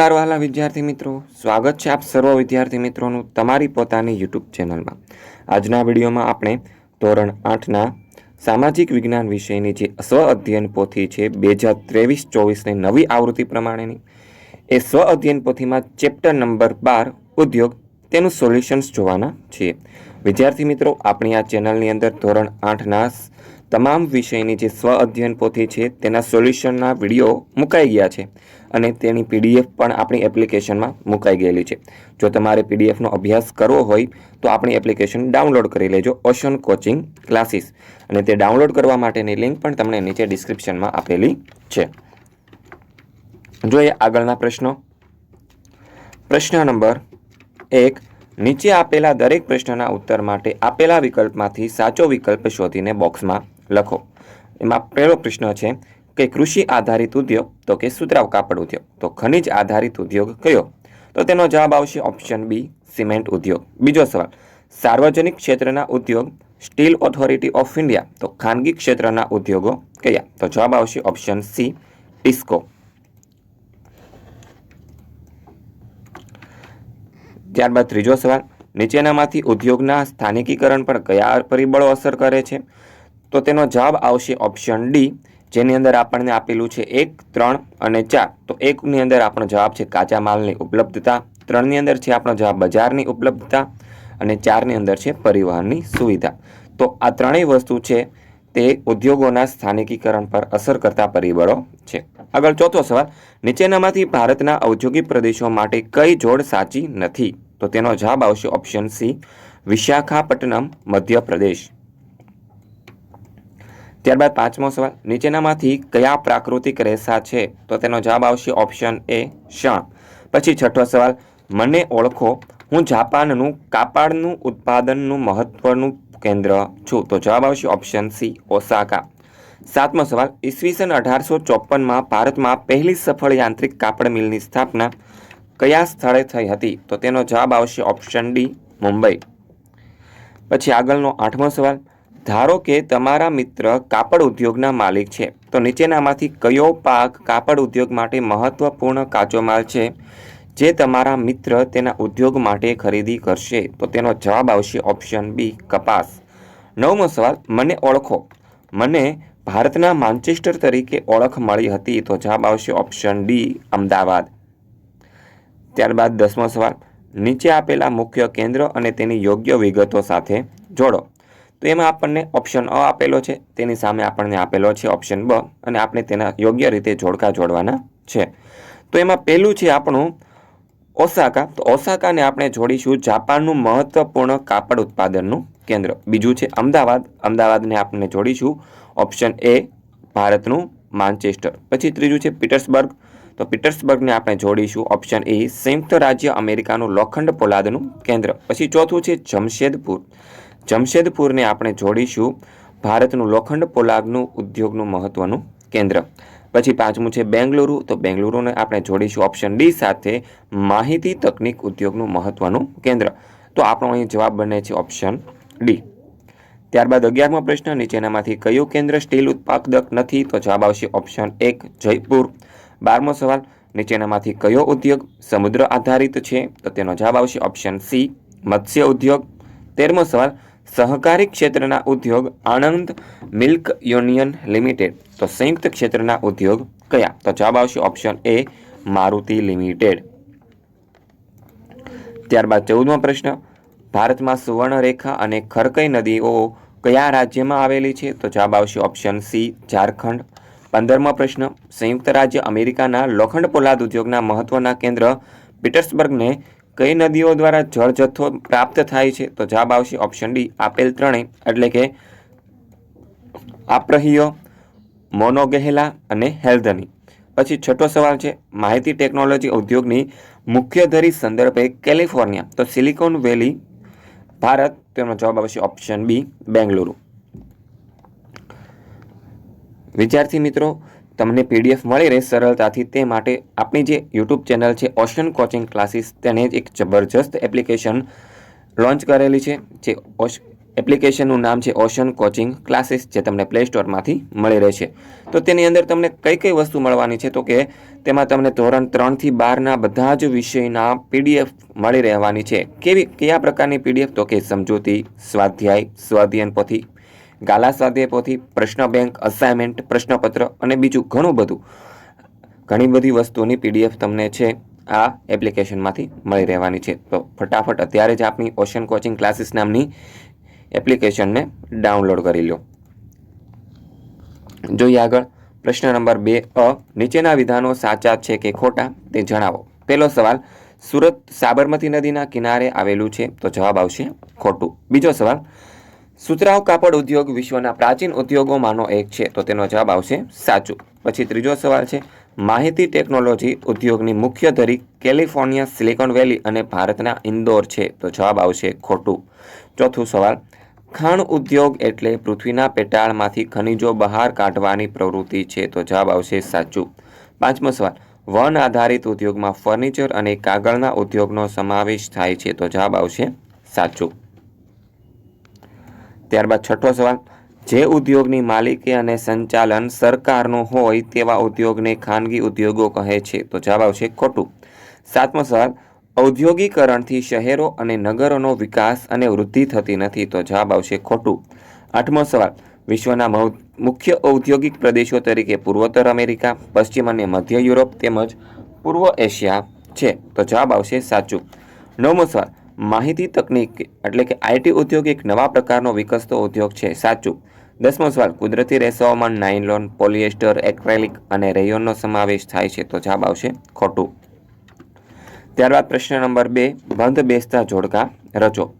નમસ્કાર, વહાલા વિદ્યાર્થી મિત્રો. સ્વાગત છે આપ સર્વ વિદ્યાર્થી મિત્રોનું તમારી પોતાની યુટ્યુબ ચેનલમાં. આજના વિડીયોમાં આપણે ધોરણ આઠના સામાજિક વિજ્ઞાન વિષયની જે સ્વ અધ્યયન પોથી છે બે હજાર ત્રેવીસ, ચોવીસની નવી આવૃત્તિ પ્રમાણેની, એ સ્વ અધ્યયન પોથીમાં ચેપ્ટર નંબર બાર, ઉદ્યોગ, તેનું સોલ્યુશન્સ જોવાના છીએ વિદ્યાર્થી મિત્રો, આપણી આ ચેનલની અંદર ધોરણ આઠના તમામ વિષયની જે સ્વ અધ્યયન પોથી છે, તેના સોલ્યુશનના વીડિયો મુકાઈ ગયા છે. અને તેની પીડીએફ પણ આપણી એપ્લિકેશનમાં મુકાઈ ગયેલી છે. જો તમારે પીડીએફનો અભ્યાસ કરવો હોય, તો આપણી એપ્લિકેશન ડાઉનલોડ કરી લેજો ઓશન કોચિંગ ક્લાસીસ અને તે ડાઉનલોડ કરવા માટેની લિંક પણ તમને નીચે ડિસ્ક્રિપ્શનમાં આપેલી છે. જોઈએ આગળના પ્રશ્નો. પ્રશ્ન નંબર એક, નીચે આપેલા દરેક પ્રશ્નના ઉત્તર માટે આપેલા વિકલ્પમાંથી સાચો વિકલ્પ શોધીને બોક્સમાં લખો. એમાં પહેલો પ્રશ્ન છે કે કૃષિ આધારિત ઉદ્યોગ, તો કે સુતરાવ કાપડ ઉદ્યોગ. તો ખનિજ આધારિત ઉદ્યોગ કયો? તો તેનો જવાબ આવશે ઓપ્શન બી સિમેન્ટ ઉદ્યોગ. બીજો સવાલ, સાર્વજનિક ક્ષેત્રના ઉદ્યોગ, સ્ટીલ ઓથોરિટી ઓફ ઇન્ડિયા, તો ખાનગી ક્ષેત્રના ઉદ્યોગો કયા? તો જવાબ આવશે ઓપ્શન સી ટિસ્કો ત્યારબાદ ત્રીજો સવાલ, નીચેનામાંથી ઉદ્યોગના સ્થાનિકીકરણ પર કયા પરિબળો અસર કરે છે? તો તેનો જવાબ આવશે ઓપ્શન ડી જેની અંદર આપણને આપેલું છે એક, ત્રણ અને ચાર. તો એકની અંદર આપણો જવાબ છે કાચા માલની ઉપલબ્ધતા, ત્રણની અંદર છે આપણો જવાબ બજારની ઉપલબ્ધતા અને ચારની અંદર છે પરિવહનની સુવિધા. તો આ ત્રણેય વસ્તુ છે તે ઉદ્યોગોના સ્થાનિકીકરણ પર અસર કરતા પરિબળો છે. આગળ ચોથો સવાલ, નીચેનામાંથી ભારતના ઔદ્યોગિક પ્રદેશો માટે કઈ જોડ સાચી નથી? તો તેનો જવાબ આવશે ઓપ્શન સી વિશાખાપટ્ટનમ, મધ્યપ્રદેશ. ત્યારબાદ પાંચમો સવાલ, નીચેનામાંથી કયા પ્રાકૃતિક રેસા છે? તો તેનો જવાબ આવશે ઓપ્શન એ શણ. પછી છઠ્ઠો સવાલ, મને ઓળખો, હું જાપાનનું કાપડનું ઉત્પાદનનું મહત્વનું કેન્દ્ર છું. તો જવાબ આવશે ઓપ્શન સી, ઓસાકા. સાતમો સવાલ ઈસવીસન અઢારસો ચોપનમાં ભારતમાં પહેલી સફળ યાંત્રિક કાપડ મિલની સ્થાપના કયા સ્થળે થઈ હતી? તો તેનો જવાબ આવશે ઓપ્શન ડી, મુંબઈ. પછી આગળનો આઠમો સવાલ ધારો કે તમારા મિત્ર કાપડ ઉદ્યોગના માલિક છે, તો નીચેનામાંથી કયો પાક કાપડ ઉદ્યોગ માટે મહત્વપૂર્ણ કાચો માલ છે? જે તમારા મિત્ર તેના ઉદ્યોગ માટે ખરીદી કરશે, તો તેનો જવાબ આવશે ઓપ્શન બી કપાસ. નવમો સવાલ, મને ઓળખો. મને ભારતના માન્ચેસ્ટર તરીકે ઓળખ મળી હતી, તો જવાબ આવશે ઓપ્શન ડી અમદાવાદ. ત્યારબાદ દસમો સવાલ, નીચે આપેલા મુખ્ય કેન્દ્ર અને તેની યોગ્ય વિગતો સાથે જોડો. તો એમાં આપણને ઓપ્શન અ આપેલો છે. તેની સામે આપણને આપેલો છે ઓપ્શન બ અને આપણે તેના યોગ્ય રીતે જોડકા જોડવાના છે. તો એમાં પહેલું છે આપણું ઓસાકા. તો ઓસાકાને આપણે જોડીશું જાપાનનું મહત્વપૂર્ણ કાપડ ઉત્પાદનનું કેન્દ્ર. બીજું છે અમદાવાદ. અમદાવાદને આપણે જોડીશું ઓપ્શન એ ભારતનું માન્ચેસ્ટર પછી ત્રીજું છે પીટર્સબર્ગ. તો પીટર્સબર્ગને આપણે જોડીશું ઓપ્શન એ સંયુક્ત રાજ્ય અમેરિકાનું લોખંડ પોલાદનું કેન્દ્ર. પછી ચોથું છે જમશેદપુર. જમશેદપુરને આપણે જોડીશું ભારતનું લોખંડ પોલાદનું ઉદ્યોગનું મહત્ત્વનું કેન્દ્ર. પછી પાંચમું છે બેંગલુરુ, તો બેંગલુરુને આપણે જોડીશું ઓપ્શન ડી સાથે માહિતી તકનીક ઉદ્યોગનું મહત્ત્વનું કેન્દ્ર. તો આપણો અહીં જવાબ બને છે ઓપ્શન ડી ત્યારબાદ અગિયારમો પ્રશ્ન, નીચેનામાંથી કયું કેન્દ્ર સ્ટીલ ઉત્પાદક નથી? તો જવાબ આવશે ઓપ્શન એક, જયપુર. બારમો સવાલ, નીચેનામાંથી કયો ઉદ્યોગ સમુદ્ર આધારિત છે? તો તેનો જવાબ આવશે ઓપ્શન સી મત્સ્ય ઉદ્યોગ. તેરમો સવાલ સહકારી ક્ષેત્રના ઉદ્યોગ આણંદ મિલ્ક યુનિયન લિમિટેડ. તો સંયુક્ત ક્ષેત્રના ઉદ્યોગ કયા? તો જવાબ આવશે ઓપ્શન એ મારુતિ લિમિટેડ. ત્યારબાદ ચૌદમો પ્રશ્ન, ભારતમાં સુવર્ણરેખા અને ખરકઈ નદીઓ કયા રાજ્યમાં આવેલી છે? તો જવાબ આવશે ઓપ્શન સી, ઝારખંડ. પંદરમો પ્રશ્ન, સંયુક્ત રાજ્ય અમેરિકાના લોખંડ પોલાદ ઉદ્યોગના મહત્વના કેન્દ્ર પીટર્સબર્ગને કઈ નદીઓ દ્વારા જળ જથ્થો પ્રાપ્ત થાય છે? તો જવાબ આવશે ઓપ્શન ડી આપેલ ત્રણેય, એટલે કે આપ્રહિયો, મોનોગેહેલા અને હેલ્ધની. પછી છઠ્ઠો સવાલ છે, માહિતી ટેકનોલોજી ઉદ્યોગની મુખ્ય ધરી સંદર્ભે કેલિફોર્નિયા, તો સિલિકોન વેલી, ભારત, તેનો જવાબ આવશે ઓપ્શન બી બેંગલુરુ. વિદ્યાર્થી મિત્રો તમને પીડીએફ મળી રહે સરળતાથી તે માટે આપણી જે યુટ્યુબ ચેનલ છે ઓશન કોચિંગ ક્લાસીસ તેને જ એક જબરજસ્ત એપ્લિકેશન લોન્ચ કરેલી છે, જે ઓશ એપ્લિકેશનનું નામ છે ઓશન કોચિંગ ક્લાસીસ જે તમને પ્લે સ્ટોરમાંથી મળી રહેશે તો તેની અંદર તમને કઈ કઈ વસ્તુ મળવાની છે? તો કે તેમાં તમને ધોરણ ત્રણથી બારના બધા જ વિષયના પીડીએફ મળી રહેવાની છે. કેવી, કયા પ્રકારની પીડીએફ? તો કે સમજૂતી, સ્વાધ્યાય, સ્વાધ્યાયન પોથી ગાલા સ્વાધ્યાય પ્રશ્ન બેંક અસાઇનમેન્ટ પ્રશ્નપત્ર અને બીજું ઘણું બધું. ઘણી બધી વસ્તુઓની પીડીએફ તમને છે, આ એપ્લિકેશનમાંથી મળી રહેવાની છે. તો ફટાફટ અત્યારે જ આપણી ઓશન કોચિંગ ક્લાસીસ નામની એપ્લિકેશનને ડાઉનલોડ કરી લો. જોઈએ આગળ પ્રશ્ન નંબર બે, અ, નીચેના વિધાનો સાચા છે કે ખોટા તે જણાવો. પહેલો સવાલ, સુરત સાબરમતી નદીના કિનારે આવેલું છે? તો જવાબ આવશે ખોટું. બીજો સવાલ સુતરાઉ કાપડ ઉદ્યોગ વિશ્વના પ્રાચીન ઉદ્યોગોમાંનો એક છે. તો તેનો જવાબ આવશે સાચું. પછી ત્રીજો સવાલ છે, માહિતી ટેકનોલોજી ઉદ્યોગની મુખ્ય ધરી કેલિફોર્નિયા, સિલિકોન વેલી અને ભારતના ઇન્દોર છે. તો જવાબ આવશે ખોટું. ચોથું સવાલ, ખાણ ઉદ્યોગ એટલે પૃથ્વીના પેટાળમાંથી ખનિજો બહાર કાઢવાની પ્રવૃત્તિ છે. તો જવાબ આવશે સાચું. પાંચમો સવાલ, વન આધારિત ઉદ્યોગમાં ફર્નિચર અને કાગળના ઉદ્યોગનો સમાવેશ થાય છે. તો જવાબ આવશે સાચું. ત્યારબાદ છઠ્ઠો સવાલ, જે ઉદ્યોગની માલિકી અને સંચાલન સરકારનું હોય તેવા ઉદ્યોગને ખાનગી ઉદ્યોગો કહે છે? તો જવાબ આવશે ખોટું. સાતમો સવાલ, ઔદ્યોગિકરણથી શહેરો અને નગરોનો વિકાસ અને વૃદ્ધિ થતી નથી, તો જવાબ આવશે ખોટું. આઠમો સવાલ, વિશ્વના મુખ્ય ઔદ્યોગિક પ્રદેશો તરીકે પૂર્વોત્તર અમેરિકા, પશ્ચિમ અને મધ્ય યુરોપ તેમજ પૂર્વ એશિયા છે, તો જવાબ આવશે સાચું. નવમો સવાલ માહિતી તકનીક એટલે કે આઈટી ઉદ્યોગ એક નવા પ્રકારનો વિકસતો ઉદ્યોગ છે. સાચું. દસમો સવાલ, કુદરતી રેસાઓમાં નાઇલોન પોલિએસ્ટર, એક્રેલિક અને રેયોનનો સમાવેશ થાય છે તો જવાબ આવશે ખોટું. ત્યારબાદ પ્રશ્ન નંબર બે, બંધ બેસતા જોડકા રચો.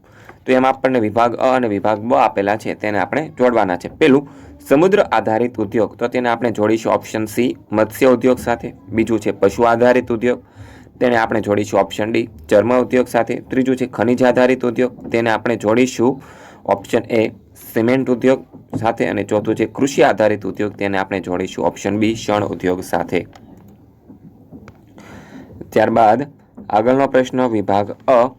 તો એમાં આપણને વિભાગ અ અને વિભાગ બ આપેલા છે, તેને આપણે જોડવાના છે. પેલું, સમુદ્ર આધારિત ઉદ્યોગ, તો તેને આપણે જોડીશું ઓપ્શન સી, મત્સ્ય ઉદ્યોગ સાથે. બીજું છે, પશુ આધારિત ઉદ્યોગ. તેને આપણે જોડીશું ઓપ્શન ડી ચર્મ ઉદ્યોગ સાથે. ત્રીજું છે, ખનિજ આધારિત ઉદ્યોગ. તેને આપણે જોડીશું ઓપ્શન એ સિમેન્ટ ઉદ્યોગ સાથે. અને ચોથું છે, કૃષિ આધારિત ઉદ્યોગ. તેને આપણે જોડીશું ઓપ્શન બી શણ ઉદ્યોગ સાથે. ત્યારબાદ, આગળનો પ્રશ્ન, વિભાગ અ.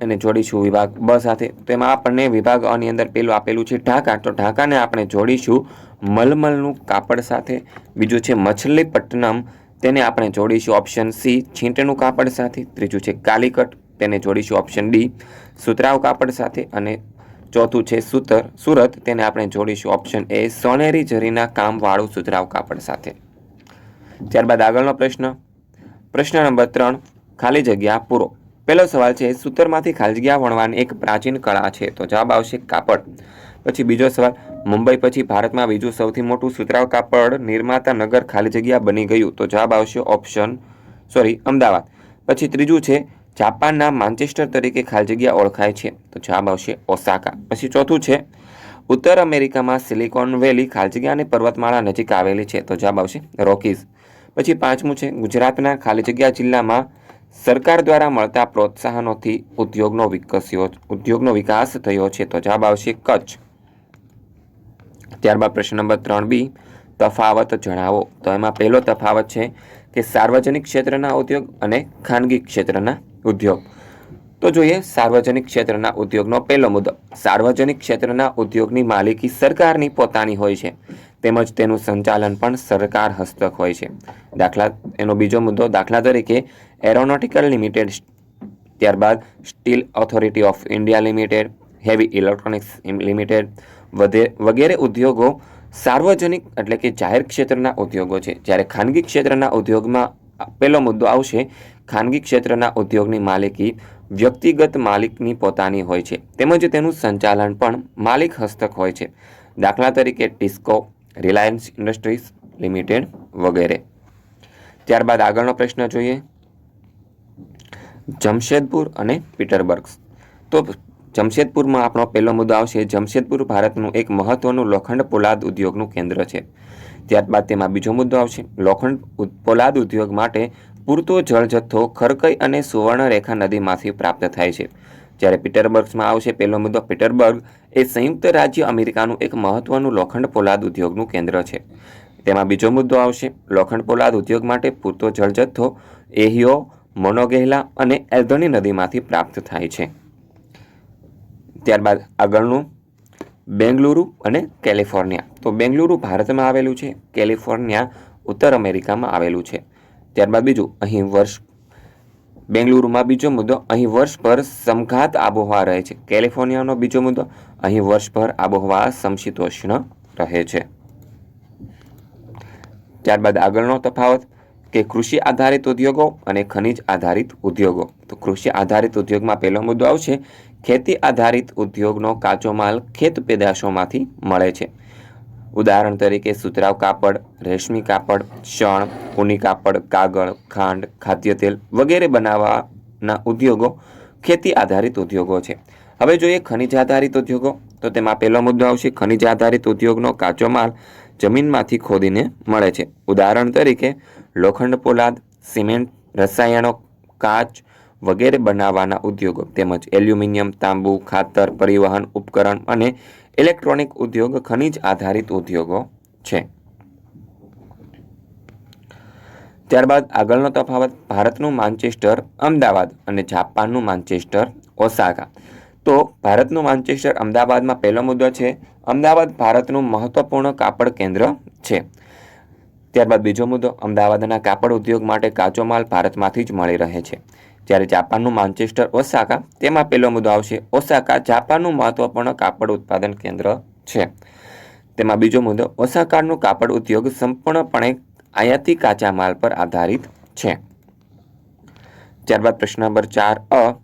એને જોડીશું વિભાગ બ સાથે. તો એમાં આપણને વિભાગ અની અંદર પેલું આપેલું છે, ઢાકા. તો ઢાકાને આપણે જોડીશું મલમલનું કાપડ સાથે. બીજું છે, મછલીપટ્ટનમ તેને આપણે જોડીશું ઓપ્શન સી છીંટનું કાપડ સાથે. ત્રીજું છે કાલીકટ, તેને જોડીશું ઓપ્શન ડી સુતરાવ કાપડ સાથે. અને ચોથું છે સુતર, સુરત, તેને આપણે જોડીશું ઓપ્શન એ સોનેરી જરીના કામવાળું સુતરાવ કાપડ સાથે. ત્યારબાદ આગળનો પ્રશ્ન. પ્રશ્ન નંબર ત્રણ, ખાલી જગ્યા પૂરો. પહેલો સવાલ છે, સૂતરમાંથી ખાલી જગ્યા વણવાની એક પ્રાચીન કળા છે. તો જવાબ આવશે કાપડ. પછી બીજો સવાલ, મુંબઈ પછી ભારતમાં બીજું સૌથી મોટું સુતરાવ કાપડ નિર્માતા નગર ખાલી જગ્યા બની ગયું? તો જવાબ આવશે ઓપ્શન, સોરી, અમદાવાદ. પછી ત્રીજું છે, જાપાનના માન્ચેસ્ટર તરીકે ખાલી જગ્યા ઓળખાય છે. તો જવાબ આવશે ઓસાકા. પછી ચોથું છે, ઉત્તર અમેરિકામાં સિલિકોન વેલી ખાલી જગ્યા અને પર્વતમાળા નજીક આવેલી છે. તો જવાબ આવશે રોકીઝ. પછી પાંચમું છે, ગુજરાતના ખાલી જગ્યા જિલ્લામાં સરકાર દ્વારા મળતા પ્રોત્સાહનોથી ઉદ્યોગનો વિકસ્યો, ઉદ્યોગનો વિકાસ થયો છે. તો જવાબ આવશે કચ્છ. ત્યારબાદ પ્રશ્ન નંબર ત્રણ બી, તફાવત જણાવો. તો એમાં પહેલો તફાવત છે કે સાર્વજનિક ક્ષેત્રના ઉદ્યોગ અને ખાનગી ક્ષેત્રના ઉદ્યોગ. તો જોઈએ સાર્વજનિક ક્ષેત્રના ઉદ્યોગનો પહેલો મુદ્દો. સાર્વજનિક ક્ષેત્રના ઉદ્યોગની માલિકી સરકારની પોતાની હોય છે. તેમજ તેનું સંચાલન પણ સરકાર હસ્તક હોય છે. દાખલા, એનો બીજો મુદ્દો, દાખલા તરીકે એરોનોટિકલ લિમિટેડ ત્યારબાદ steel authority of India limited, heavy electronics limited વગેરે ઉદ્યોગો સાર્વજનિક એટલે કે જાહેર ક્ષેત્રના ઉદ્યોગો છે. જ્યારે ખાનગી ક્ષેત્રના ઉદ્યોગમાં પહેલો મુદ્દો આવશે, ખાનગી ક્ષેત્રના ઉદ્યોગની માલિકી વ્યક્તિગત માલિકની પોતાની હોય છે. તેમજ તેનું સંચાલન પણ માલિક હસ્તક હોય છે. દાખલા તરીકે ટિસ્કો રિલાયન્સ ઇન્ડસ્ટ્રીઝ લિમિટેડ વગેરે. ત્યારબાદ આગળનો પ્રશ્ન જોઈએ. જમશેદપુર અને પીટરબર્ગ્સ તો જમશેદપુરમાં આપણો પહેલો મુદ્દો આવશે. જમશેદપુર ભારતનું એક મહત્વનું લોખંડ પોલાદ ઉદ્યોગનું કેન્દ્ર છે. ત્યારબાદ તેમાં બીજો મુદ્દો આવશે. લોખંડ પોલાદ ઉદ્યોગ માટે પૂરતો જળ જથ્થો ખરકઈ અને સુવર્ણરેખા નદીમાંથી પ્રાપ્ત થાય છે. જ્યારે પીટરબર્ગ્સમાં આવશે પહેલો મુદ્દો. પીટરબર્ગ એ સંયુક્ત રાજ્ય અમેરિકાનું એક મહત્વનું લોખંડ પોલાદ ઉદ્યોગનું કેન્દ્ર છે. તેમાં બીજો મુદ્દો આવશે. લોખંડ પોલાદ ઉદ્યોગ માટે પૂરતો જળ જથ્થો એહિયો, મોનોગેહલા અને એલ્ધોની નદીમાંથી પ્રાપ્ત થાય છે. ત્યારબાદ આગળનું બેંગલુરુ અને કેલિફોર્નિયા. તો બેંગલુરુ ભારતમાં આવેલું છે, કેલિફોર્નિયા ઉત્તર અમેરિકામાં આવેલું છે. ત્યારબાદ બીજું, અહીં વર્ષ બેંગલુરુમાં બીજો મુદ્દો, અહીં વર્ષભર સમઘાત આબોહવા રહે છે. કેલિફોર્નિયાનો બીજો મુદ્દો, અહીં વર્ષભર આબોહવા સમશીતોષ્ણ રહે છે. ત્યારબાદ આગળનો તફાવત કે કૃષિ આધારિત ઉદ્યોગો અને ખનિજ આધારિત ઉદ્યોગો. તો કૃષિ આધારિત ઉદ્યોગમાં પહેલો મુદ્દો આવશે ખેતી આધારિત ઉદ્યોગનો કાચો માલ ખેત પેદાશોમાંથી મળે છે. ઉદાહરણ તરીકે સુતરાવ કાપડ, રેશમી કાપડ, શણ ઊની કાપડ, કાગળ, ખાંડ ખાદ્ય તેલ વગેરે બનાવવાના ઉદ્યોગો ખેતી આધારિત ઉદ્યોગો છે. હવે જોઈએ ખનિજ આધારિત ઉદ્યોગો. તો તેમાં પહેલો મુદ્દો આવશે ખનિજ આધારિત ઉદ્યોગનો કાચો માલ જમીનમાંથી ખોદીને મળે છે. ઉદાહરણ તરીકે લોખંડ પોલાદ, સિમેન્ટ, રસાયણો, કાચ વગેરે બનાવવાના ઉદ્યોગો તેમજ એલ્યુમિનિયમ, તાંબુ, ખાતર, પરિવહન, ઉપકરણ અને ઇલેક્ટ્રોનિક ઉદ્યોગ ખનિજ આધારિત ઉદ્યોગો છે. ત્યારબાદ આગળનો તફાવત, ભારતનું માન્ચેસ્ટર, અમદાવાદ અને જાપાનનું માન્ચેસ્ટર, ઓસાકા. તો ભારતનું માન્ચેસ્ટર અમદાવાદમાં પહેલો મુદ્દો છે. અમદાવાદ ભારતનું મહત્વપૂર્ણ કાપડ કેન્દ્ર છે. ત્યારબાદ બીજો મુદ્દો, અમદાવાદના કાપડ ઉદ્યોગ માટે કાચો માલ ભારતમાંથી જ મળી રહે છે. જ્યારે જાપાનનું માન્ચેસ્ટર ઓસાકા, તેમાં પહેલો મુદ્દો આવશે. ઓસાકા જાપાનનું મહત્વપૂર્ણ કાપડ ઉત્પાદન કેન્દ્ર છે. તેમાં બીજો મુદ્દો, ઓસાકાનું કાપડ ઉદ્યોગ સંપૂર્ણપણે આયાતી કાચા માલ પર આધારિત છે. ત્યારબાદ પ્રશ્ન નંબર ચાર, અ.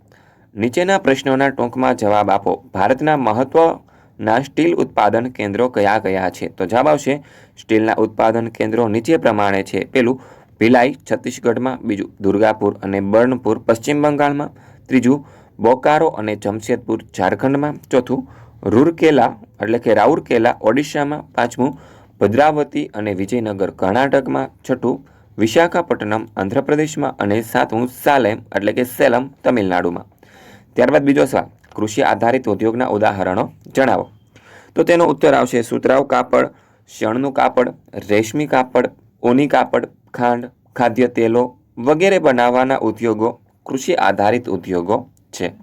નીચેના પ્રશ્નોના ટૂંકમાં જવાબ આપો. ભારતના મહત્વના સ્ટીલ ઉત્પાદન કેન્દ્રો કયા કયા છે? તો જવાબ આવશે, સ્ટીલના ઉત્પાદન કેન્દ્રો નીચે પ્રમાણે છે. પેલું ભિલાઈ, છત્તીસગઢમાં, બીજું દુર્ગાપુર અને બર્નપુર પશ્ચિમ બંગાળમાં, ત્રીજું બોકારો અને જમશેદપુર, ઝારખંડમાં, ચોથું રૂરકેલા એટલે કે રાઉરકેલા, ઓડિશામાં, પાંચમું ભદ્રાવતી અને વિજયનગર, કર્ણાટકમાં, છઠ્ઠું વિશાખાપટ્ટનમ, આંધ્રપ્રદેશમાં અને સાતમું સાલેમ એટલે કે સેલમ, તમિલનાડુમાં. ત્યારબાદ બીજો સવાલ, કૃષિ આધારિત ઉદ્યોગના ઉદાહરણો જણાવો. તો તેનો ઉત્તર આવશે સુતરાઉ કાપડ, શણનું કાપડ, રેશમી કાપડ ઓની કાપડ ખાંડ, ખાદ્ય તેલો વગેરે બનાવવાના ઉદ્યોગો, કૃષિ આધારિત ઉદ્યોગો છે.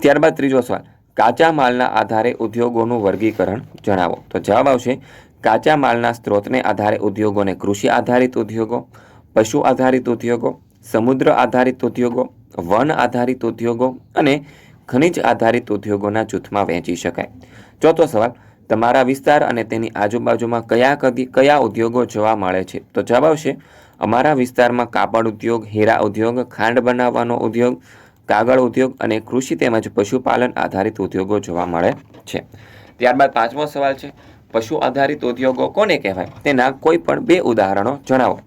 ત્યારબાદ ત્રીજો સવાલ, કાચા માલના આધારે ઉદ્યોગોનું વર્ગીકરણ જણાવો. તો જવાબ આવશે, કાચા માલના સ્ત્રોતને આધારે ઉદ્યોગોને કૃષિ આધારિત ઉદ્યોગો, પશુ આધારિત ઉદ્યોગો, સમુદ્ર આધારિત ઉદ્યોગો, વન આધારિત ઉદ્યોગો અને ખનિજ આધારિત ઉદ્યોગોના જૂથમાં વહેંચી શકાય. ચોથો સવાલ તમારા વિસ્તાર અને તેની આજુબાજુમાં કયા કદી કયા ઉદ્યોગો જોવા મળે છે? તો જવાબ આવશે, અમારા વિસ્તારમાં કાપડ ઉદ્યોગ, હીરા ઉદ્યોગ, ખાંડ બનાવવાનો ઉદ્યોગ, કાગળ ઉદ્યોગ અને કૃષિ તેમજ પશુપાલન આધારિત ઉદ્યોગો જોવા મળે છે. ત્યારબાદ પાંચમો સવાલ છે, પશુ આધારિત ઉદ્યોગો કોને કહેવાય? તેના કોઈ પણ બે ઉદાહરણો જણાવો.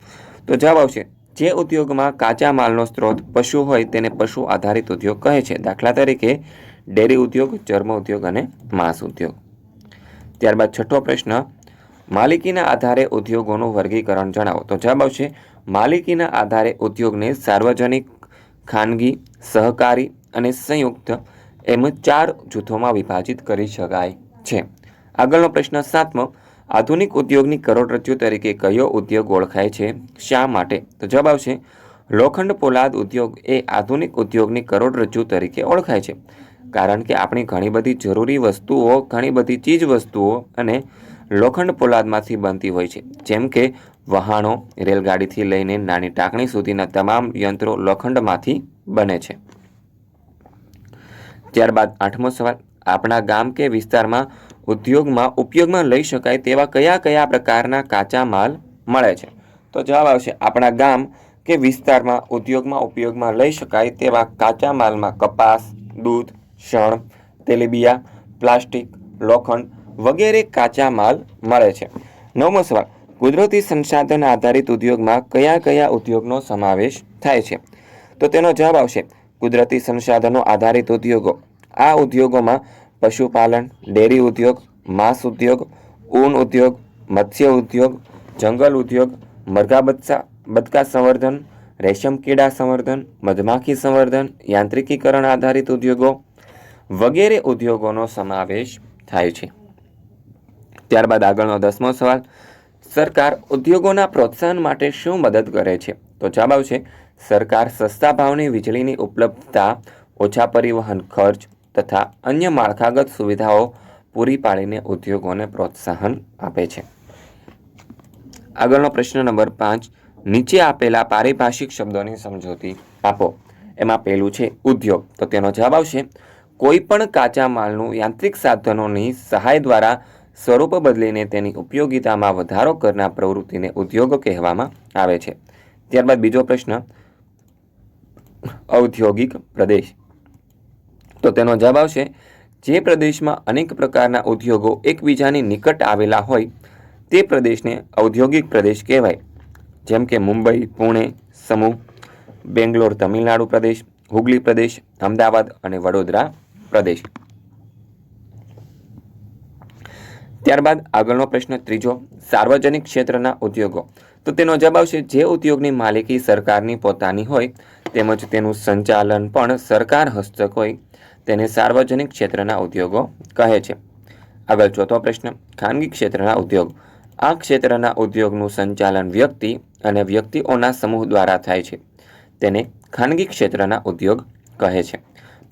તો જવાબ આવશે, જે ઉદ્યોગમાં કાચા માલનો સ્ત્રોત પશુ હોય તેને પશુ આધારિત ઉદ્યોગ કહે છે. દાખલા તરીકે ડેરી ઉદ્યોગ, ચર્મ ઉદ્યોગ અને માંસ ઉદ્યોગ. ત્યારબાદ છઠ્ઠો પ્રશ્ન, માલિકીના આધારે ઉદ્યોગોનું વર્ગીકરણ જણાવો. તો જવાબ આવશે, માલિકીના આધારે ઉદ્યોગને સાર્વજનિક, ખાનગી, સહકારી અને સંયુક્ત એમ ચાર જૂથોમાં વિભાજિત કરી શકાય છે. આગળનો પ્રશ્ન સાતમો, આધુનિક ઉદ્યોગની કરોડરજ્જુ તરીકે કયો ઉદ્યોગ ઓળખાય છે? શા માટે? તો જવાબ આવશે, લોખંડ પોલાદ ઉદ્યોગ એ આધુનિક ઉદ્યોગની કરોડરજ્જુ તરીકે ઓળખાય છે. કારણ કે આપણી ઘણી બધી જરૂરી વસ્તુઓ, ઘણી બધી ચીજ વસ્તુઓ અને લોખંડ પોલાદમાંથી બનતી હોય છે. જેમ કે વહાણો રેલગાડીથી લઈને નાની ટાંકણી સુધીના તમામ યંત્રો લોખંડમાંથી બને છે. ત્યારબાદ આઠમો સવાલ, આપણા ગામ કે વિસ્તારમાં ઉદ્યોગમાં ઉપયોગમાં લઈ શકાય તેવા કયા કયા પ્રકારના કાચા માલ મળે છે? તો જવાબ આવશે, આપણા ગામ કે વિસ્તારમાં ઉદ્યોગમાં ઉપયોગમાં લઈ શકાય તેવા કાચા માલમાં કપાસ, દૂધ શણ તેલીબિયા, પ્લાસ્ટિક, લોખંડ વગેરે કાચા માલ મળે છે. નવમો સવાલ, કુદરતી સંસાધન આધારિત ઉદ્યોગમાં કયા કયા ઉદ્યોગનો સમાવેશ થાય છે? તો તેનો જવાબ આવશે, કુદરતી સંસાધનો આધારિત ઉદ્યોગો. આ ઉદ્યોગોમાં પશુપાલન, ડેરી ઉદ્યોગ, માંસ ઉદ્યોગ, ઊન ઉદ્યોગ, મત્સ્ય ઉદ્યોગ, જંગલ ઉદ્યોગ, મરઘા બચ્ચા બતકા સંવર્ધન, રેશમ કીડા સંવર્ધન, મધમાખી સંવર્ધન, યાંત્રિકીકરણ આધારિત ઉદ્યોગો વગેરે ઉદ્યોગોનો સમાવેશ થાય છે. ત્યારબાદ આગળનો દસમો સવાલ, સરકાર ઉદ્યોગોના પ્રોત્સાહન માટે શું મદદ કરે છે? તો જવાબ આવશે, સરકાર સસ્તા ભાવની વીજળીની ઉપલબ્ધતા, ઓછા પરિવહન ખર્ચ તથા અન્ય માળખાગત સુવિધાઓ પૂરી પાડીને ઉદ્યોગોને પ્રોત્સાહન આપે છે. આગળનો પ્રશ્ન નંબર પાંચ, નીચે આપેલા પારિભાષિક શબ્દોની સમજૂતી આપો. એમાં પહેલું છે ઉદ્યોગ. તો તેનો જવાબ આવશે કોઈ પણ કાચા માલનું યાંત્રિક સાધનોની સહાય દ્વારા સ્વરૂપ બદલીને તેની ઉપયોગિતામાં વધારો કરનાર પ્રવૃત્તિને ઉદ્યોગ કહેવામાં આવે છે. ત્યારબાદ બીજો પ્રશ્ન, ઔદ્યોગિક પ્રદેશ. તો તેનો જવાબ આવશે, જે પ્રદેશમાં અનેક પ્રકારના ઉદ્યોગો એકબીજાની નિકટ આવેલા હોય, તે પ્રદેશને ઔદ્યોગિક પ્રદેશ કહેવાય. જેમ કે મુંબઈ, પુણે, સમૂહ, બેંગ્લોર, તમિલનાડુ પ્રદેશ, હુગલી પ્રદેશ, અમદાવાદ અને વડોદરા પ્રદેશ. ત્યારબાદ આગળનો પ્રશ્ન, ત્રીજો, સાર્વજનિક ક્ષેત્રના ઉદ્યોગો. તો તેનો જવાબ આવશે, જે ઉદ્યોગની માલિકી સરકારની પોતાની હોય, તેમજ તેનું સંચાલન પણ સરકાર હસ્તક હોય, તેને સાર્વજનિક ક્ષેત્રના ઉદ્યોગો કહે છે. આગળ ચોથો પ્રશ્ન, ખાનગી ક્ષેત્રના ઉદ્યોગ. આ ક્ષેત્રના ઉદ્યોગનું સંચાલન વ્યક્તિ અને વ્યક્તિઓના સમૂહ દ્વારા થાય છે. તેને ખાનગી ક્ષેત્રના ઉદ્યોગ કહે છે.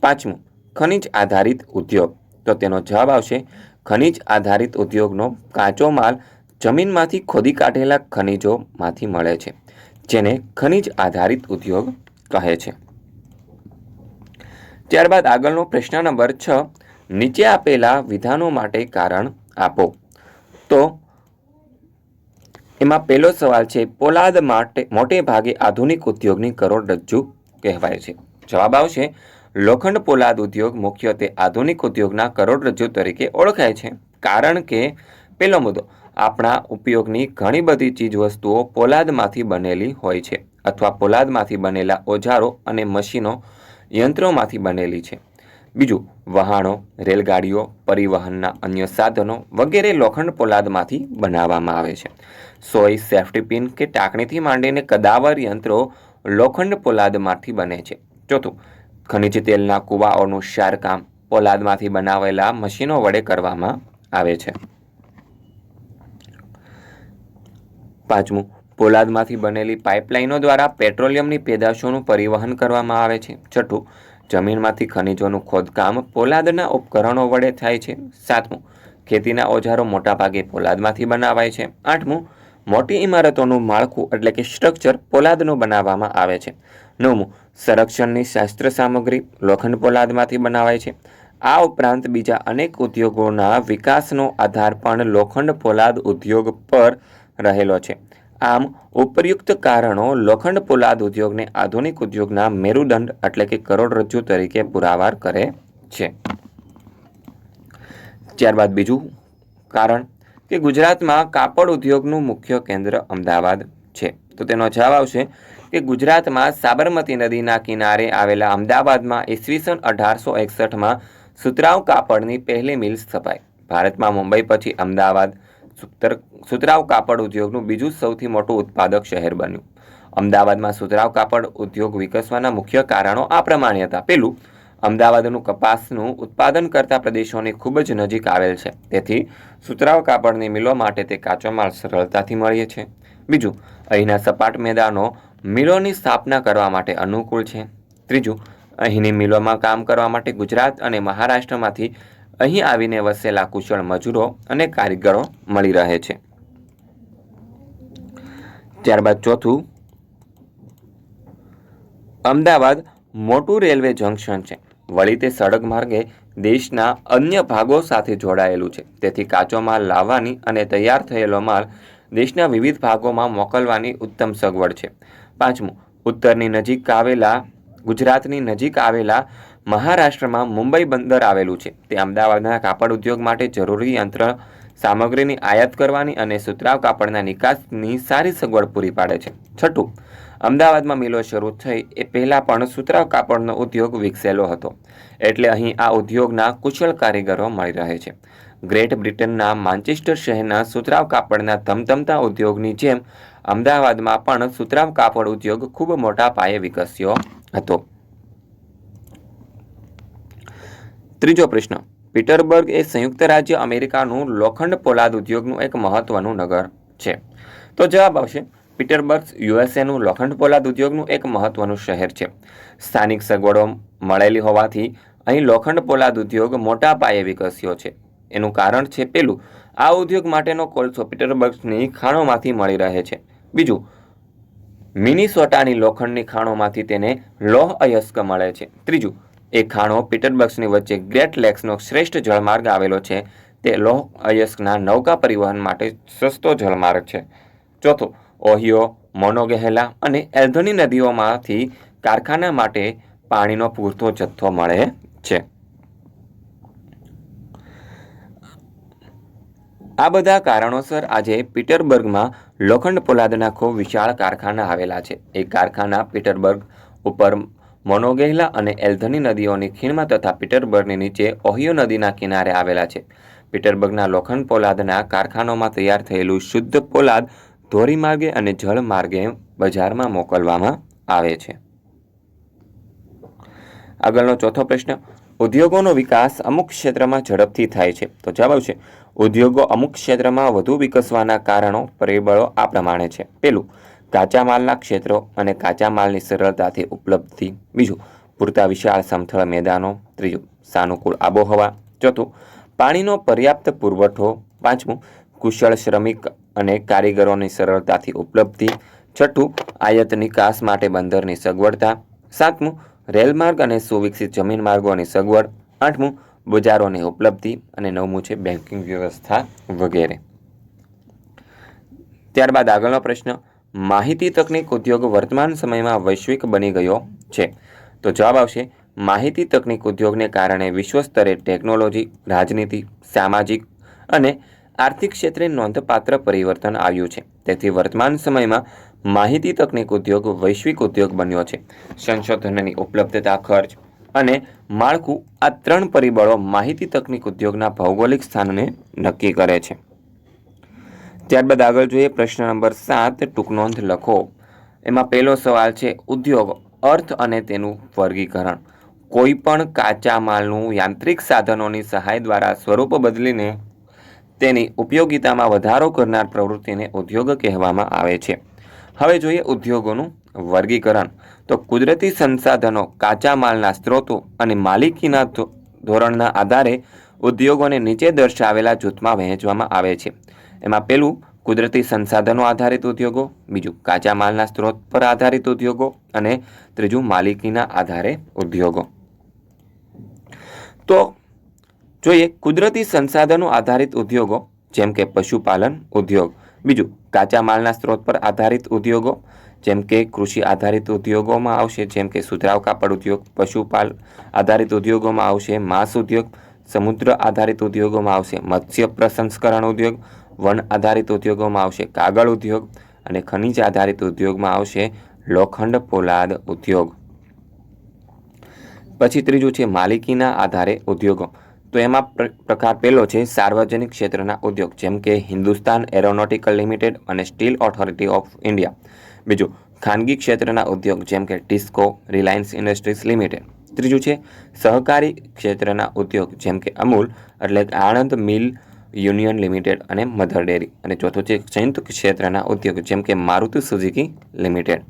પાંચમું ખનિજ આધારિત ઉદ્યોગ. તો તેનો જવાબ આવશે, ખનિજ આધારિત ઉદ્યોગનો કાચો માલ જમીનમાંથી ખોદી કાઢેલા ખનિજોમાંથી મળે છે, જેને ખનિજ આધારિત ઉદ્યોગ કહે છે. ત્યારબાદ આગળનો પ્રશ્ન નંબર છ, નીચે આપેલા વિધાનો માટે કારણ આપો. તો એમાં પહેલો સવાલ છે, પોલાદ માટે, મોટે ભાગે આધુનિક ઉદ્યોગની કરોડરજ્જુ કહેવાય છે. જવાબ આવશે લોખંડ પોલાદ ઉદ્યોગ મુખ્યત્વે આધુનિક ઉદ્યોગના કરોડરજ્જુ તરીકે ઓળખાય છે. કારણ કે, પહેલો મુદ્દો, આપણા ઉપયોગની ઘણી બધી ચીજવસ્તુઓ પોલાદમાંથી બનેલી હોય છે અથવા પોલાદમાંથી બનેલા ઓજારો અને મશીનો યંત્રોમાંથી બનેલી છે. બીજું વહાણો રેલગાડીઓ, પરિવહનના અન્ય સાધનો વગેરે લોખંડ પોલાદમાંથી બનાવવામાં આવે છે. સોય, સેફ્ટી પિન કે ટાંકણીથી માંડીને કદાવર યંત્રો લોખંડ પોલાદમાંથી બને છે. ચોથું ખનિજ તેલના કુવાઓનું શારકામ પોલાદમાંથી બનાવેલા મશીનો વડે કરવામાં આવે છે. પાંચમું, પોલાદમાંથી બનેલી પાઇપલાઇનો દ્વારા પેટ્રોલિયમની પેદાશોનું પરિવહન કરવામાં આવે છે. છઠ્ઠું, જમીનમાંથી ખનિજોનું ખોદકામ પોલાદના ઉપકરણો વડે થાય છે. સાતમું, ખેતીના ઓજારો મોટાભાગે પોલાદમાંથી બનાવાય છે. આઠમું, મોટી ઇમારતોનું માળખું એટલે કે સ્ટ્રક્ચર પોલાદનું બનાવવામાં આવે છે. નવમું સંરક્ષણની શાસ્ત્ર સામગ્રી લોખંડ પોલાદમાંથી બનાવાય છે. આ ઉપરાંત બીજા અનેક ઉદ્યોગોના વિકાસનો આધાર પણ લોખંડ પોલાદ ઉદ્યોગ પર રહેલો છે. આમ, ઉપયુક્ત કારણો લોખંડ પોલાદ ઉદ્યોગને આધુનિક ઉદ્યોગના મેરુદંડ એટલે કે કરોડરજ્જુ તરીકે પુરાવાર કરે છે. ત્યારબાદ બીજું કારણ કે ગુજરાતમાં કાપડ ઉદ્યોગનું મુખ્ય કેન્દ્ર અમદાવાદ છે. તો તેનો જવાબ આવશે કે ગુજરાતમાં સાબરમતી નદીના કિનારે આવેલા અમદાવાદમાં ઈસવીસન અઢારસો એકસઠમાં સુતરાવ કાપડની પહેલી મિલ સ્થપાઈ. ભારતમાં મુંબઈ પછી અમદાવાદ સુતર, સુતરાઉ કાપડ ઉદ્યોગનું બીજું સૌથી મોટું ઉત્પાદક શહેર બન્યું. અમદાવાદમાં સુતરાવ કાપડ ઉદ્યોગ વિકસવાના મુખ્ય કારણો આ પ્રમાણે હતા. પેલું, અમદાવાદનું કપાસનું ઉત્પાદન કરતા પ્રદેશોની ખૂબ જ નજીક આવેલ છે. તેથી સુતરાવ કાપડની મિલો માટે તે કાચો માલ સરળતાથી મળે છે. બીજું, અહીંના સપાટ મેદાનો મિલોની સ્થાપના કરવા માટે અનુકૂળ છે. ત્રીજું, અહીંની મિલોમાં કામ કરવા માટે ગુજરાત અને મહારાષ્ટ્રમાંથી અહીં આવીને વસેલા કુશળ મજૂરો અને કારીગરો મળી રહે છે. ત્યારબાદ ચોથું, અમદાવાદ મોટું રેલવે જંકશન છે. વળી તે સડક માર્ગે દેશના અન્ય ભાગો સાથે જોડાયેલું છે. તેથી કાચો માલ લાવવાની અને તૈયાર થયેલો માલ દેશના વિવિધ ભાગોમાં મોકલવાની ઉત્તમ સગવડ છે. પાંચમું, ઉત્તરની નજીક આવેલા, ગુજરાતની નજીક આવેલા મહારાષ્ટ્રમાં મુંબઈ બંદર આવેલું છે. તે અમદાવાદના કાપડ ઉદ્યોગ માટે જરૂરી યંત્ર, સામગ્રીની આયાત કરવાની અને સુતરાવ કાપડના નિકાસની સારી સગવડ પૂરી પાડે છે. છઠ્ઠું, અમદાવાદમાં મિલો શરૂ થઈ એ પહેલાં પણ સુતરાવ કાપડનો ઉદ્યોગ વિકસેલો હતો. એટલે અહીં આ ઉદ્યોગના કુશળ કારીગરો મળી રહે છે. ગ્રેટ બ્રિટનના માન્ચેસ્ટર શહેરના સુતરાવ કાપડના ધમધમતા ઉદ્યોગની જેમ અમદાવાદમાં પણ સુતરામ કાપડ ઉદ્યોગ ખૂબ મોટા પાયે વિકસ્યો હતો. ત્રીજો પ્રશ્ન. પીટરબર્ગ એ સંયુક્ત રાજ્ય અમેરિકાનું લોખંડ પોલાદ ઉદ્યોગનું એક મહત્વનું નગર છે. તો જવાબ આવશે. પીટરબર્ગ, યુએસએનું લોખંડ પોલાદ ઉદ્યોગનું એક મહત્વનું શહેર છે. સ્થાનિક સગવડો મળેલી હોવાથી અહીં લોખંડ પોલાદ ઉદ્યોગ મોટા પાયે વિકસ્યો છે. એનું કારણ છે પેલું. આ ઉદ્યોગ માટેનો કોલસો પીટરબર્ગની ખાણોમાંથી મળી રહે છે. બીજું મિનિસોટાની લોખંડની ખાણોમાંથી તેને લોહ અયસ્ક મળે છે. ત્રીજું, એ ખાણો પીટરબર્ગ્સની વચ્ચે ગ્રેટ લેક્સનો શ્રેષ્ઠ જળમાર્ગ આવેલો છે. તે લોહ અયસ્કના નૌકા પરિવહન માટે સસ્તો જળમાર્ગ છે. ચોથો, ઓહિયો, મોનોગહેલા અને એલ્ધોની નદીઓમાંથી કારખાના માટે પાણીનો પૂરતો જથ્થો મળે છે. આ બધા કારણોસર આજે પીટરબર્ગમાં લોખંડ પોલાદના ખૂબ વિશાળ કારખાના આવેલા છે. એ કારખાના પીટરબર્ગ ઉપર મોનોગેહલા અને એલ્ધની નદીઓની ખીણમાં તથા પીટરબર્ગની નીચે ઓહિયો નદીના કિનારે આવેલા છે. પીટરબર્ગના લોખંડ પોલાદના કારખાનામાં તૈયાર થયેલું શુદ્ધ પોલાદ ધોરીમાર્ગે અને જળમાર્ગે બજારમાં મોકલવામાં આવે છે. આગળનો ચોથો પ્રશ્ન ઉદ્યોગોનો વિકાસ અમુક ક્ષેત્રમાં ઝડપથી થાય છે. તો જવાબ છે ઉદ્યોગો અમુક ક્ષેત્રમાં વધુ વિકસવાના કારણો, પરિબળો આ પ્રમાણે છે. પેલું, કાચા માલના ક્ષેત્રો અને કાચા માલની સરળતાથી ઉપલબ્ધિ. બીજું, પૂરતા વિશાળ સમથળ મેદાનો. ત્રીજું, સાનુકૂળ આબોહવા. ચોથું, પાણીનો પર્યાપ્ત પુરવઠો. પાંચમું, કુશળ શ્રમિક અને કારીગરોની સરળતાથી ઉપલબ્ધિ. છઠ્ઠું, આયાત નિકાસ માટે બંદરની સગવડતા. સાતમું રેલમાર્ગ અને સુવિકસિત જમીન માર્ગોની સગવડ, આઠમું, બજારોની ઉપલબ્ધિ અને નવમું છે બેન્કિંગ વ્યવસ્થા વગેરે. ત્યારબાદ આગળનો પ્રશ્ન, માહિતી તકનીક ઉદ્યોગ વર્તમાન સમયમાં વૈશ્વિક બની ગયો છે? તો જવાબ આવશે, માહિતી તકનીક ઉદ્યોગને કારણે વિશ્વ સ્તરે ટેકનોલોજી, રાજનીતિ, સામાજિક અને આર્થિક ક્ષેત્રે નોંધપાત્ર પરિવર્તન આવ્યું છે. તેથી વર્તમાન સમયમાં માહિતી તકનીક ઉદ્યોગ વૈશ્વિક ઉદ્યોગ બન્યો છે. સંશોધનની ઉપલબ્ધતા ખર્ચ અને માળખું આ ત્રણ પરિબળો માહિતી તકનીક ઉદ્યોગના ભૌગોલિક સ્થાનને નક્કી કરે છે. ત્યારબાદ આગળ જોઈએ પ્રશ્ન નંબર સાત, ટૂંક નોંધ લખો. એમાં પહેલો સવાલ છે, ઉદ્યોગ અર્થ અને તેનું વર્ગીકરણ. કોઈ પણ કાચા માલનું યાંત્રિક સાધનોની સહાય દ્વારા સ્વરૂપ બદલીને તેની ઉપયોગિતામાં વધારો કરનાર પ્રવૃત્તિને ઉદ્યોગ કહેવામાં આવે છે. હવે જોઈએ ઉદ્યોગોનું વર્ગીકરણ. તો કુદરતી સંસાધનો, કાચા માલના સ્ત્રોતો અને માલિકીના ધોરણના આધારે ઉદ્યોગોને નીચે દર્શાવેલા જૂથમાં વહેંચવામાં આવે છે. એમાં પહેલું કુદરતી સંસાધનો આધારિત ઉદ્યોગો, બીજું, કાચા માલના સ્ત્રોત પર આધારિત ઉદ્યોગો અને ત્રીજું, માલિકીના આધારે ઉદ્યોગો. તો જોઈએ કુદરતી સંસાધનો આધારિત ઉદ્યોગો, જેમ કે પશુપાલન ઉદ્યોગ બીજું, કાચા માલના સ્ત્રોત પર આધારિત ઉદ્યોગો, જેમ કે કૃષિ આધારિત ઉદ્યોગોમાં આવશે, જેમ કે સુધરાવ કાપડ ઉદ્યોગ, પશુપાલ આધારિત ઉદ્યોગોમાં આવશે, માંસ ઉદ્યોગ, સમુદ્ર આધારિત ઉદ્યોગોમાં આવશે, મત્સ્ય પ્રસંસ્કરણ ઉદ્યોગ, વન આધારિત ઉદ્યોગોમાં આવશે, કાગળ ઉદ્યોગ અને ખનિજ આધારિત ઉદ્યોગમાં આવશે, લોખંડ પોલાદ ઉદ્યોગ. પછી ત્રીજું છે, માલિકીના આધારે ઉદ્યોગો. તો એમાં પ્ર- પ્રકાર પહેલો છે સાર્વજનિક ક્ષેત્રના ઉદ્યોગ, જેમ કે હિન્દુસ્તાન એરોનોટિકલ લિમિટેડ અને સ્ટીલ ઓથોરિટી ઓફ ઇન્ડિયા. બીજું, ખાનગી ક્ષેત્રના ઉદ્યોગ, જેમ કે ટિસ્કો રિલાયન્સ ઇન્ડસ્ટ્રીઝ લિમિટેડ. ત્રીજું છે સહકારી ક્ષેત્રના ઉદ્યોગ, જેમ કે અમૂલ, એટલે આણંદ મિલ યુનિયન લિમિટેડ અને મધર ડેરી. અને ચોથું છે સંયુક્ત ક્ષેત્રના ઉદ્યોગ, જેમ કે મારુતિ સુઝુકી લિમિટેડ.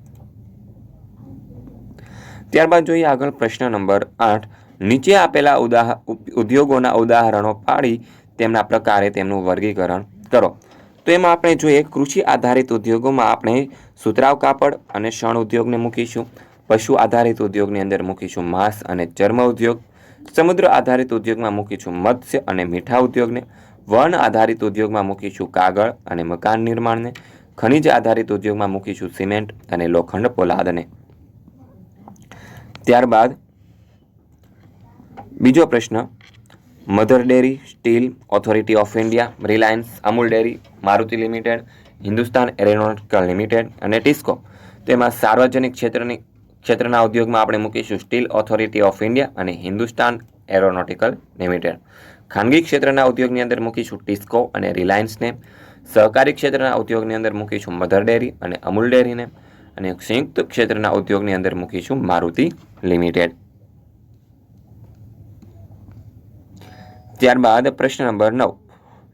ત્યારબાદ જોઈએ આગળ પ્રશ્ન નંબર આઠ નીચે આપેલા ઉદાહ ઉદ્યોગોના ઉદાહરણો પાડી તેમના પ્રકારે તેમનું વર્ગીકરણ કરો. તો એમાં આપણે જોઈએ, કૃષિ આધારિત ઉદ્યોગોમાં આપણે સુતરાવ કાપડ અને શણ ઉદ્યોગને મૂકીશું, પશુ આધારિત ઉદ્યોગની અંદર મૂકીશું માંસ અને ચર્મ ઉદ્યોગ, સમુદ્ર આધારિત ઉદ્યોગમાં મૂકીશું મત્સ્ય અને મીઠા ઉદ્યોગને, વન આધારિત ઉદ્યોગમાં મૂકીશું કાગળ અને મકાન નિર્માણને, ખનિજ આધારિત ઉદ્યોગમાં મૂકીશું સિમેન્ટ અને લોખંડ પોલાદને. ત્યારબાદ બીજો પ્રશ્ન, mother dairy, steel, authority of India, Reliance, Amul dairy, Maruti limited, Hindustan aeronautical limited અને ટિસ્કો તેમાં સાર્વજનિક ક્ષેત્રની, ક્ષેત્રના ઉદ્યોગમાં આપણે મૂકીશું સ્ટીલ ઓથોરિટી ઓફ ઇન્ડિયા અને હિન્દુસ્તાન એરોનોટિકલ લિમિટેડ. ખાનગી ક્ષેત્રના ઉદ્યોગની અંદર મૂકીશું ટિસ્કો અને રિલાયન્સને. સહકારી ક્ષેત્રના ઉદ્યોગની અંદર મૂકીશું મધર ડેરી અને અમૂલ ડેરીને. અને સંયુક્ત ક્ષેત્રના ઉદ્યોગની અંદર મૂકીશું મારુતિ લિમિટેડ. ત્યારબાદ પ્રશ્ન નંબર નવ.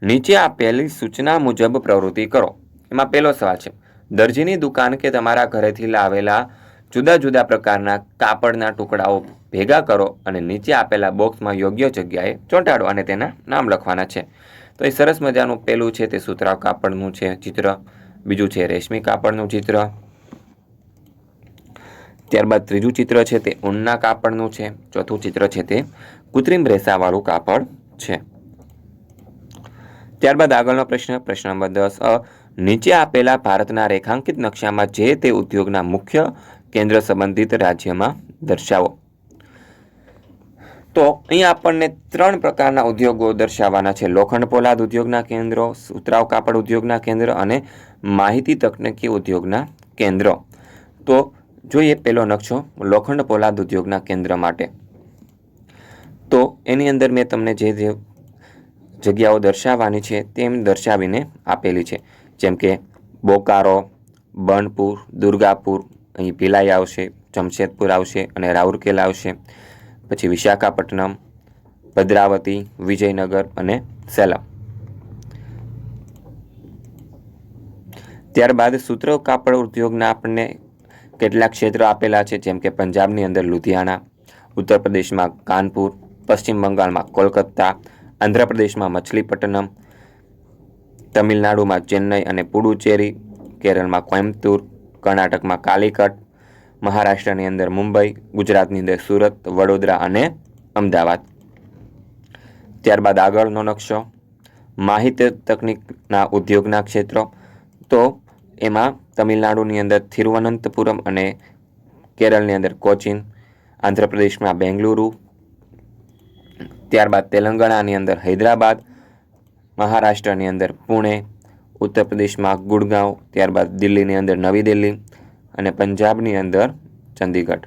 નીચે આપેલી સૂચના મુજબ પ્રવૃત્તિ કરો. એમાં પહેલો સવાલ છે, દરજીની દુકાન કે તમારા ઘરેથી લાવેલા જુદા જુદા પ્રકારના કાપડના ટુકડાઓ ભેગા કરો અને નીચે આપેલા બોક્સમાં યોગ્ય જગ્યાએ ચોંટાડો અને તેના નામ લખવાના છે. તો એ સરસ મજાનું પહેલું છે, તે સુતરાવ કાપડનું છે ચિત્ર. બીજું છે, રેશમી કાપડનું ચિત્ર. ત્યારબાદ ત્રીજું ચિત્ર છે, તે ઊનના કાપડનું છે. ચોથું ચિત્ર છે, તે કૃત્રિમ રેસાવાળું કાપડ. છે. ત્યારબાદ આગળનો પ્રશ્ન પ્રશ્ન નંબર દસ. અ, નીચે આપેલા ભારતના રેખાંકિત નકશામાં જે તે ઉદ્યોગના મુખ્ય કેન્દ્ર સંબંધિત રાજ્યમાં દર્શાવો. તો અહીં આપણને ત્રણ પ્રકારના ઉદ્યોગો દર્શાવવાના છે. લોખંડ પોલાદ ઉદ્યોગના કેન્દ્રો સુતરાવ કાપડ ઉદ્યોગના કેન્દ્ર અને માહિતી તકનીકી ઉદ્યોગના કેન્દ્રો. તો જોઈએ પેલો નકશો, લોખંડ પોલાદ ઉદ્યોગના કેન્દ્ર માટે. તો એની અંદર મેં તમને જે જે જગ્યાઓ દર્શાવવાની છે તેમ દર્શાવીને આપેલી છે. જેમ કે બોકારો બનપુર દુર્ગાપુર, અહીં ભિલાઈ આવશે, જમશેદપુર આવશે અને રાઉરકેલા આવશે. પછી વિશાખાપટ્ટનમ, ભદ્રાવતી, વિજયનગર અને સેલમ. ત્યારબાદ સૂત્ર કાપડ ઉદ્યોગના આપણને કેટલાક ક્ષેત્રો આપેલા છે, જેમ કે પંજાબની અંદર લુધિયાણા, ઉત્તર પ્રદેશમાં કાનપુર પશ્ચિમ બંગાળમાં કોલકાતા, આંધ્રપ્રદેશમાં મછલીપટ્ટનમ, તમિલનાડુમાં ચેન્નઈ અને પુડુચેરી, કેરળમાં કોઇમ્બતુર, કર્ણાટકમાં કાલિકટ, મહારાષ્ટ્રની અંદર મુંબઈ, ગુજરાતની અંદર સુરત, વડોદરા અને અમદાવાદ. ત્યારબાદ આગળનો નકશો, માહિતી તકનિકના ઉદ્યોગના ક્ષેત્રો. તો એમાં તમિલનાડુની અંદર થિરુવનંતપુરમ અને કેરળની અંદર કોચીન, આંધ્રપ્રદેશમાં બેંગલુરુ ત્યારબાદ તેલંગાણાની અંદર હૈદરાબાદ, મહારાષ્ટ્રની અંદર પુણે ઉત્તર પ્રદેશમાં ગુડગાંવ, ત્યારબાદ દિલ્હીની અંદર નવી દિલ્હી અને પંજાબની અંદર ચંદીગઢ.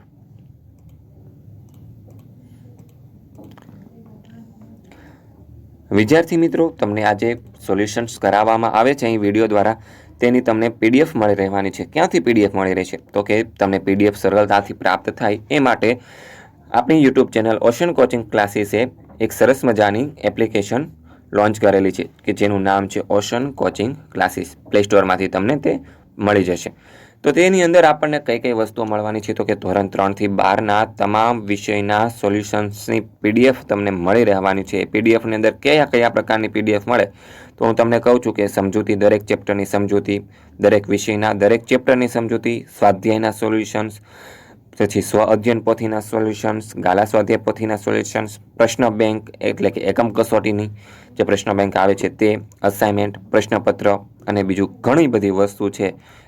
વિદ્યાર્થી મિત્રો, તમને આજે સોલ્યુશન્સ કરાવવામાં આવે છે. અહીં વીડિયો દ્વારા તેની તમને પીડીએફ મળી રહેવાની છે. ક્યાંથી પીડીએફ મળી રહેશે તો કે તમને પીડીએફ સરળતાથી પ્રાપ્ત થાય એ માટે આપણી યુટ્યુબ ચેનલ ઓશન કોચિંગ ક્લાસીસે એક સરસ મજાની એપ્લિકેશન લોન્ચ કરેલી છે કે જેનું નામ છે ઓશન કોચિંગ ક્લાસીસ પ્લે સ્ટોરમાંથી તમને તે મળી જશે. તો તેની અંદર આપણને કઈ કઈ વસ્તુઓ મળવાની છે? તો કે ધોરણ ત્રણથી બારના તમામ વિષયના સોલ્યુશન્સની પીડીએફ તમને મળી રહેવાની છે. પીડીએફની અંદર કયા કયા પ્રકારની પીડીએફ મળે? તો હું તમને કહું છું કે સમજૂતી દરેક ચેપ્ટરની સમજૂતી, દરેક વિષયના દરેક ચેપ્ટરની સમજૂતી, સ્વાધ્યાયના સોલ્યુશન્સ પછી સ્વ અધ્યયન પોથીના સોલ્યુશન્સ ગાલા સ્વાધ્યાય પોથીના સોલ્યુશન્સ પ્રશ્ન બેંક એટલે કે એકમ કસોટીની જે પ્રશ્ન બેંક આવે છે તે અસાઇનમેન્ટ પ્રશ્નપત્ર અને બીજું ઘણી બધી વસ્તુ છે.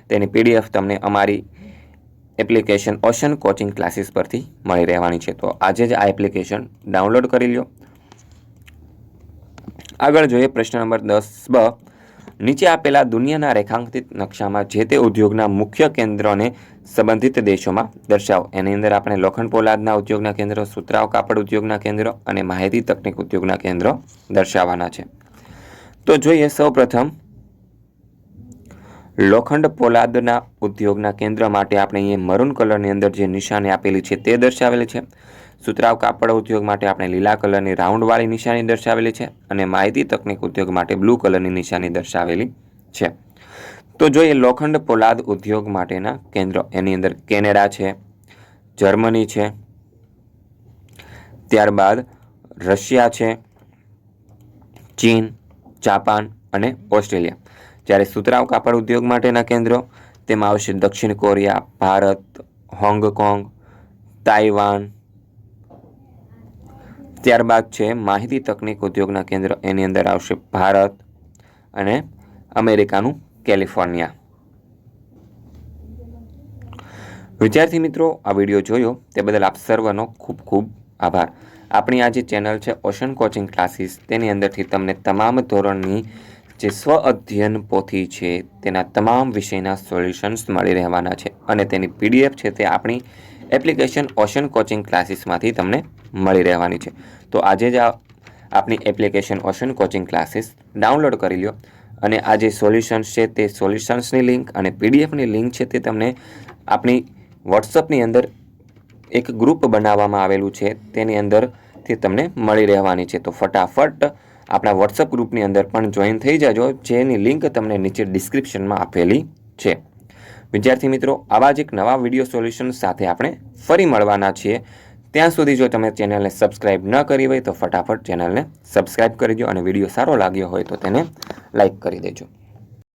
તેની પીડીએફ તમને અમારી એપ્લિકેશન ઓશન કોચિંગ ક્લાસીસ પરથી મળી રહેવાની છે. તો આજે જ આ એપ્લિકેશન ડાઉનલોડ કરી લો આગળ જોઈએ પ્રશ્ન નંબર દસ બ. નીચે આપેલા દુનિયાના રેખાંકિત નકશામાં જે તે ઉદ્યોગના મુખ્ય કેન્દ્રોને સંબંધિત દેશોમાં દર્શાવો. એની અંદર આપણે લોખંડ પોલાદના ઉદ્યોગના કેન્દ્રો સુતરાવ કાપડ ઉદ્યોગના કેન્દ્રો અને માહિતી તકનીક ઉદ્યોગના કેન્દ્રો દર્શાવવાના છે. તો જોઈએ સૌપ્રથમ, લોખંડ પોલાદના ઉદ્યોગના કેન્દ્ર માટે આપણે અહીંયા મરૂન કલરની અંદર જે નિશાની આપેલી છે તે દર્શાવેલી છે. સુતરાવ કાપડ ઉદ્યોગ માટે આપણે લીલા કલરની રાઉન્ડવાળી નિશાની દર્શાવેલી છે અને માહિતી તકનીક ઉદ્યોગ માટે બ્લુ કલરની નિશાની દર્શાવેલી છે. તો જોઈએ લોખંડ પોલાદ ઉદ્યોગ માટેના કેન્દ્રો. એની અંદર કેનેડા છે, જર્મની છે, ત્યારબાદ રશિયા છે, ચીન, જાપાન અને ઓસ્ટ્રેલિયા. જ્યારે સુતરાવ કાપડ ઉદ્યોગ માટેના કેન્દ્રો, તેમાં આવશે દક્ષિણ કોરિયા, ભારત, હોંગકોંગ, તાઇવાન ત્યારબાદ છે, માહિતી તકનીક ઉદ્યોગના કેન્દ્ર એની અંદર આવશે ભારત અને અમેરિકાનું કેલિફોર્નિયા. વિદ્યાર્થી મિત્રો, આ વીડિયો જોયો તે બદલ આપ સર્વનો ખૂબ ખૂબ આભાર. આપણી આ જે ચેનલ છે, ઓશન કોચિંગ ક્લાસીસ, તેની અંદરથી તમને તમામ ધોરણની જે સ્વ અધ્યયન પોથી છે, તેના તમામ વિષયના સોલ્યુશન્સ મળી રહેવાના છે અને તેની પીડીએફ છે તે આપણી એપ્લિકેશન ઓશન કોચિંગ ક્લાસીસમાંથી તમને મળી રહેવાની છે. તો આજે જ આ આપણી application ocean coaching classes download કરી લો અને આ જે સોલ્યુશન્સ છે તે સોલ્યુશન્સની લિંક અને પીડીએફની લિંક છે તે તમને આપણી વોટ્સઅપની અંદર એક ગ્રુપ બનાવવામાં આવેલું છે તેની અંદર તે તમને મળી રહેવાની છે. તો ફટાફટ આપણા વોટ્સઅપ ગ્રુપની અંદર પણ જોઈન થઈ જાજો, જેની લિંક તમને નીચે ડિસ્ક્રિપ્શનમાં આપેલી છે. વિદ્યાર્થી મિત્રો, આવા જ એક નવા વીડિયો સોલ્યુશન સાથે આપણે ફરી મળવાના છીએ. ત્યાં સુધી જો તમે ચેનલને સબસ્ક્રાઇબ ન કરી હોય તો ફટાફટ ચેનલને સબસ્ક્રાઇબ કરી દો અને વીડિયો સારો લાગ્યો હોય તો તેને લાઈક કરી દેજો.